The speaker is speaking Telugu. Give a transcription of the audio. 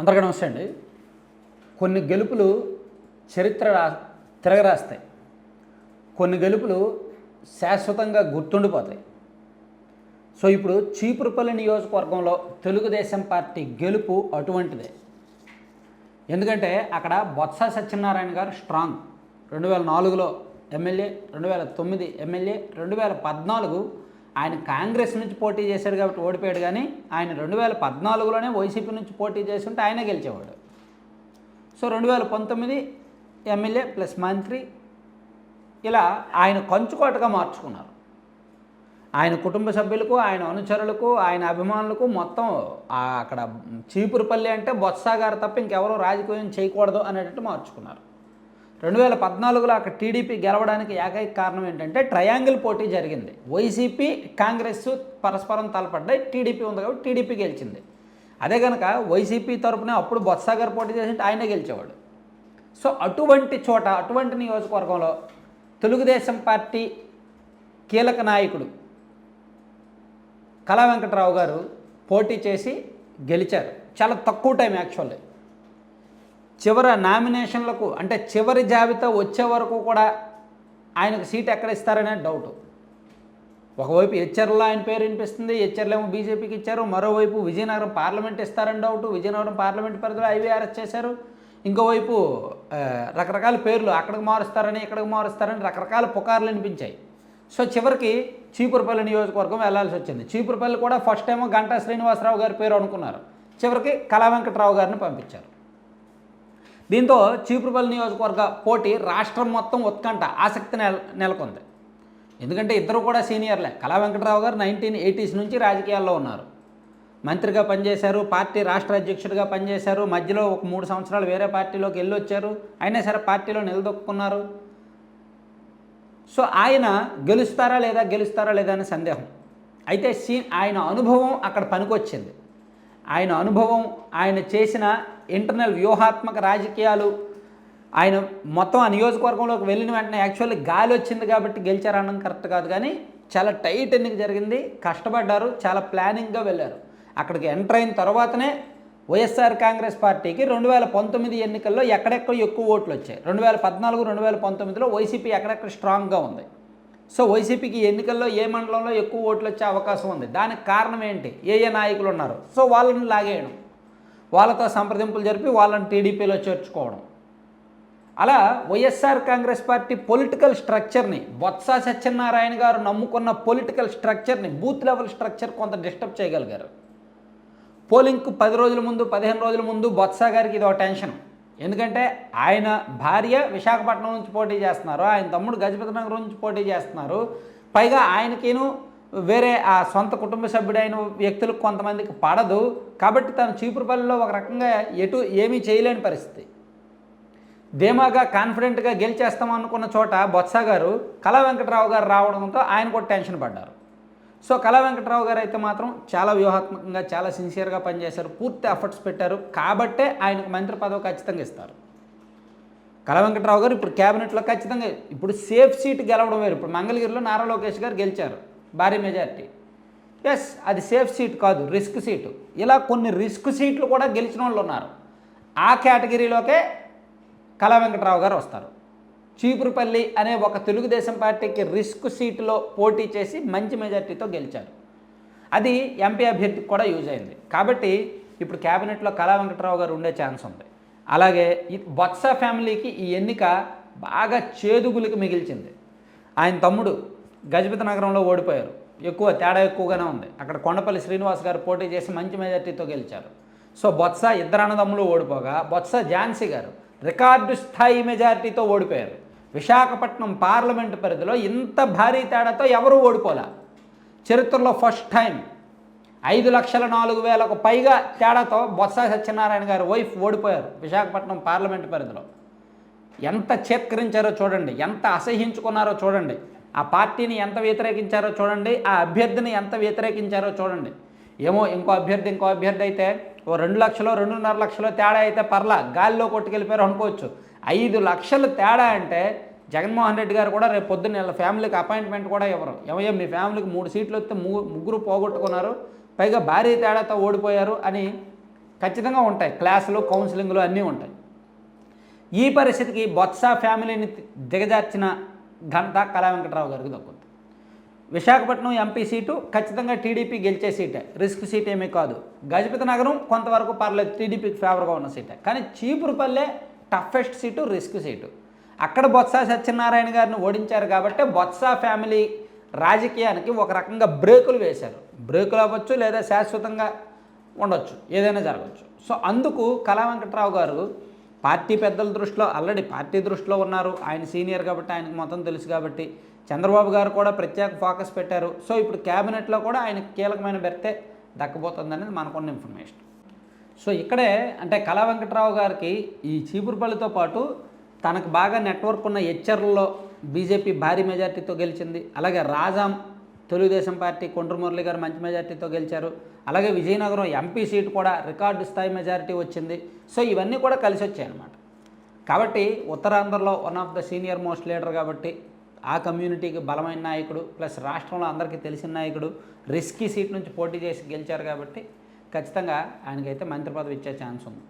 అందరికీ నమస్తే అండి. కొన్ని గెలుపులు చరిత్ర రా తిరగరాస్తాయి. కొన్ని గెలుపులు శాశ్వతంగా గుర్తుండిపోతాయి. సో ఇప్పుడు చీపురుపల్లి నియోజకవర్గంలో తెలుగుదేశం పార్టీ గెలుపు అటువంటిదే. ఎందుకంటే అక్కడ బొత్స సత్యనారాయణ గారు స్ట్రాంగ్. రెండు వేల నాలుగులో ఎమ్మెల్యే రెండు వేల తొమ్మిది ఎమ్మెల్యే రెండు వేల పద్నాలుగు ఆయన కాంగ్రెస్ నుంచి పోటీ చేశాడు కాబట్టి ఓడిపోయాడు కానీ ఆయన రెండు వేల పద్నాలుగులోనే వైసీపీ నుంచి పోటీ చేసి ఉంటే ఆయనే గెలిచేవాడు. సో రెండు వేల పంతొమ్మిది ఎమ్మెల్యే ప్లస్ మంత్రి ఇలా ఆయన కంచుకోటగా మార్చుకున్నారు. ఆయన కుటుంబ సభ్యులకు ఆయన అనుచరులకు ఆయన అభిమానులకు మొత్తం అక్కడ చీపురుపల్లి అంటే బొత్స గారు తప్ప ఇంకెవరూ రాజకీయం చేయకూడదు అనేటట్టు మార్చుకున్నారు. రెండు వేల పద్నాలుగులో అక్కడ టీడీపీ గెలవడానికి ఏకైక కారణం ఏంటంటే ట్రయాంగిల్ పోటీ జరిగింది. వైసీపీ కాంగ్రెస్ పరస్పరం తలపడ్డాయి టీడీపీ ఉంది కాబట్టి టీడీపీ గెలిచింది. అదే కనుక వైసీపీ తరపున అప్పుడు బొత్సాగర్ పోటీ చేసినట్టు ఆయనే గెలిచేవాడు. సో అటువంటి చోట అటువంటి నియోజకవర్గంలో తెలుగుదేశం పార్టీ కీలక నాయకుడు కళా వెంకటరావు గారు పోటీ చేసి గెలిచారు. చాలా తక్కువ టైం యాక్చువల్లీ. చివరి నామినేషన్లకు అంటే చివరి జాబితా వచ్చే వరకు కూడా ఆయనకు సీట్ ఎక్కడ ఇస్తారనే డౌట్ ఒకవైపు హెచ్చర్లో ఆయన పేరు వినిపిస్తుంది హెచ్చర్లు ఏమో బీజేపీకి ఇచ్చారు మరోవైపు విజయనగరం పార్లమెంట్ ఇస్తారని డౌట్ విజయనగరం పార్లమెంట్ పరిధిలో ఐవీఆర్ఎస్ చేశారు. ఇంకోవైపు రకరకాల పేర్లు అక్కడికి మారుస్తారని ఇక్కడికి మారుస్తారని రకరకాల పుకార్లు వినిపించాయి. సో చివరికి చీపురుపల్లి నియోజకవర్గం వెళ్ళాల్సి వచ్చింది. చీపురుపల్లి కూడా ఫస్ట్ టైం గంటా శ్రీనివాసరావు గారి పేరు అనుకున్నారు. చివరికి కళా వెంకటరావు గారిని పంపించారు. దీంతో చీపురుపల్లి నియోజకవర్గ పోటీ రాష్ట్రం మొత్తం ఉత్కంఠ ఆసక్తి నెల నెలకొంది. ఎందుకంటే ఇద్దరు కూడా సీనియర్లే. కళా వెంకటరావు గారు నైన్టీన్ ఎయిటీస్ నుంచి రాజకీయాల్లో ఉన్నారు. మంత్రిగా పనిచేశారు పార్టీ రాష్ట్ర అధ్యక్షుడిగా పనిచేశారు మధ్యలో ఒక మూడు సంవత్సరాలు వేరే పార్టీలోకి వెళ్ళి వచ్చారు అయినా సరే పార్టీలో నిలదొక్కున్నారు. సో ఆయన గెలుస్తారా లేదా గెలుస్తారా లేదా అనే సందేహం. అయితే సీ ఆయన అనుభవం అక్కడ పనికొచ్చింది. ఆయన అనుభవం ఆయన చేసిన ఇంటర్నల్ వ్యూహాత్మక రాజకీయాలు. ఆయన మొత్తం ఆ నియోజకవర్గంలోకి వెళ్ళిన వెంటనే యాక్చువల్లీ గాలి వచ్చింది కాబట్టి గెలిచారనడం కరెక్ట్ కాదు. కానీ చాలా టైట్ ఎన్నిక జరిగింది. కష్టపడ్డారు. చాలా ప్లానింగ్గా వెళ్ళారు. అక్కడికి ఎంటర్ అయిన తర్వాతనే వైఎస్ఆర్ కాంగ్రెస్ పార్టీకి రెండు వేల పంతొమ్మిది ఎన్నికల్లో ఎక్కడెక్కడ ఎక్కువ ఓట్లు వచ్చాయి. రెండు వేల పద్నాలుగు రెండు వేల పంతొమ్మిదిలో వైసీపీ ఎక్కడెక్కడ స్ట్రాంగ్గా ఉంది. సో వైసీపీకి ఎన్నికల్లో ఏ మండలంలో ఎక్కువ ఓట్లు వచ్చే అవకాశం ఉంది? దానికి కారణం ఏంటి? ఏ ఏ నాయకులు ఉన్నారు? సో వాళ్ళని లాగేయడం. వాళ్ళతో సంప్రదింపులు జరిపి వాళ్ళని టీడీపీలో చేర్చుకోవడం. అలా వైఎస్ఆర్ కాంగ్రెస్ పార్టీ పొలిటికల్ స్ట్రక్చర్ని బొత్స సత్యనారాయణ గారు నమ్ముకున్న పొలిటికల్ స్ట్రక్చర్ని బూత్ లెవెల్ స్ట్రక్చర్ కొంత డిస్టర్బ్ చేయగలిగారు. పోలింగ్కు పది రోజుల ముందు పదిహేను రోజుల ముందు బొత్స గారికి ఇది ఒక టెన్షన్. ఎందుకంటే ఆయన భార్య విశాఖపట్నం నుంచి పోటీ చేస్తున్నారు ఆయన తమ్ముడు గజపతి నగరం నుంచి పోటీ చేస్తున్నారు. పైగా ఆయనకేను వేరే ఆ సొంత కుటుంబ సభ్యుడైన వ్యక్తులకు కొంతమందికి పడదు. కాబట్టి తను చీపురుపల్లిలో ఒక రకంగా ఎటు ఏమీ చేయలేని పరిస్థితి. ధీమాగా కాన్ఫిడెంట్గా గెలిచేస్తాం అనుకున్న చోట బొత్స గారు కళా వెంకటరావు గారు రావడంతో ఆయన కూడా టెన్షన్ పడ్డారు. సో కళా వెంకటరావు గారు అయితే మాత్రం చాలా వ్యూహాత్మకంగా చాలా సిన్సియర్గా పనిచేశారు. పూర్తి ఎఫర్ట్స్ పెట్టారు. కాబట్టే ఆయనకు మంత్రి పదవి ఖచ్చితంగా ఇస్తారు. కళా వెంకటరావు గారు ఇప్పుడు క్యాబినెట్లో ఖచ్చితంగా ఇప్పుడు సేఫ్ సీట్ గెలవడం వేరు. ఇప్పుడు మంగళగిరిలో నారా లోకేష్ గారు గెలిచారు. భారీ మెజార్టీ ఎస్ అది సేఫ్ సీట్ కాదు రిస్క్ సీటు ఇలా కొన్ని రిస్క్ సీట్లు కూడా గెలిచిన వాళ్ళు ఉన్నారు. ఆ కేటగిరీలోకే కళా వెంకటరావు గారు వస్తారు. చీపురుపల్లి అనే ఒక తెలుగుదేశం పార్టీకి రిస్క్ సీటులో పోటీ చేసి మంచి మెజార్టీతో గెలిచారు. అది ఎంపీ అభ్యర్థికి కూడా యూజ్ అయింది. కాబట్టి ఇప్పుడు క్యాబినెట్లో కళా వెంకటరావు గారు ఉండే ఛాన్స్ ఉంది. అలాగే బొత్స ఫ్యామిలీకి ఈ ఎన్నిక బాగా చేదుగులకు మిగిల్చింది. ఆయన తమ్ముడు గజపతి నగరంలో ఓడిపోయారు. ఎక్కువ తేడా ఎక్కువగానే ఉంది. అక్కడ కొండపల్లి శ్రీనివాస్ గారు పోటీ చేసి మంచి మెజార్టీతో గెలిచారు. సో బొత్స ఇద్దరు అన్నదమ్ములు ఓడిపోగా బొత్స ఝాన్సీ గారు రికార్డు స్థాయి మెజారిటీతో ఓడిపోయారు. విశాఖపట్నం పార్లమెంటు పరిధిలో ఇంత భారీ తేడాతో ఎవరూ ఓడిపోలే. చరిత్రలో ఫస్ట్ టైం ఐదు లక్షల నాలుగు వేలకు పైగా తేడాతో బొత్స సత్యనారాయణ గారు వైఫ్ ఓడిపోయారు విశాఖపట్నం పార్లమెంటు పరిధిలో. ఎంత చేత్కరించారో చూడండి. ఎంత అసహించుకున్నారో చూడండి. ఆ పార్టీని ఎంత వ్యతిరేకించారో చూడండి ఆ అభ్యర్థిని ఎంత వ్యతిరేకించారో చూడండి. ఏమో ఇంకో అభ్యర్థి ఇంకో అభ్యర్థి అయితే ఓ రెండు లక్షలు రెండున్నర లక్షలు తేడా అయితే పర్లా గాలిలో కొట్టుకెళ్ళిపోయారు అనుకోవచ్చు. ఐదు లక్షలు తేడా అంటే జగన్మోహన్ రెడ్డి గారు కూడా రేపు పొద్దున్న వీళ్ళ ఫ్యామిలీకి అపాయింట్మెంట్ కూడా ఇవ్వరు. ఏమయ్యో మీ ఫ్యామిలీకి మూడు సీట్లు వస్తే ము ముగ్గురు పోగొట్టుకున్నారు పైగా భారీ తేడాతో ఓడిపోయారు అని ఖచ్చితంగా ఉంటాయి. క్లాసులు కౌన్సిలింగ్లు అన్నీ ఉంటాయి. ఈ పరిస్థితికి బొత్స ఫ్యామిలీని దిగజార్చిన ఘనత కళా వెంకటరావు గారికి దక్కుంది. విశాఖపట్నం ఎంపీ సీటు ఖచ్చితంగా టీడీపీ గెలిచే సీటే. రిస్క్ సీట్ ఏమీ కాదు. గజపతి నగరం కొంతవరకు పర్లేదు టీడీపీకి ఫేవర్గా ఉన్న సీటే. కానీ Cheepurupalli toughest seat risk seat. అక్కడ బొత్స సత్యనారాయణ గారిని ఓడించారు కాబట్టి బొత్స ఫ్యామిలీ రాజకీయానికి ఒక రకంగా బ్రేకులు వేశారు. బ్రేకులు అవ్వచ్చు లేదా శాశ్వతంగా ఉండొచ్చు. ఏదైనా జరగవచ్చు సో అందుకు కళా వెంకట్రావు గారు పార్టీ పెద్దల దృష్టిలో ఆల్రెడీ పార్టీ దృష్టిలో ఉన్నారు. ఆయన సీనియర్ కాబట్టి ఆయనకు మొత్తం తెలుసు కాబట్టి. చంద్రబాబు గారు కూడా ప్రత్యేక ఫోకస్ పెట్టారు. సో ఇప్పుడు క్యాబినెట్లో కూడా ఆయనకు కీలకమైన బెర్తే దక్కబోతుంది అనేది మనకున్న ఇన్ఫర్మేషన్. సో ఇక్కడే అంటే కళా వెంకట్రావు గారికి ఈ చీపురుపల్లితో పాటు తనకు బాగా నెట్వర్క్ ఉన్న హెచ్చర్లలో బీజేపీ భారీ మెజార్టీతో గెలిచింది. అలాగే రాజాం తెలుగుదేశం పార్టీ కొండ్రు మురళి గారు మంచి మెజార్టీతో గెలిచారు. అలాగే విజయనగరం ఎంపీ సీట్ కూడా రికార్డు స్థాయి మెజారిటీ వచ్చింది. సో ఇవన్నీ కూడా కలిసి వచ్చాయి అన్నమాట. కాబట్టి ఉత్తరాంధ్రలో one of the senior most leader కాబట్టి ఆ కమ్యూనిటీకి బలమైన నాయకుడు ప్లస్ రాష్ట్రంలో అందరికీ తెలిసిన నాయకుడు రిస్కీ సీట్ నుంచి పోటీ చేసి గెలిచారు కాబట్టి ఖచ్చితంగా ఆయనకైతే మంత్రి పదవి ఇచ్చే ఛాన్స్ ఉంది.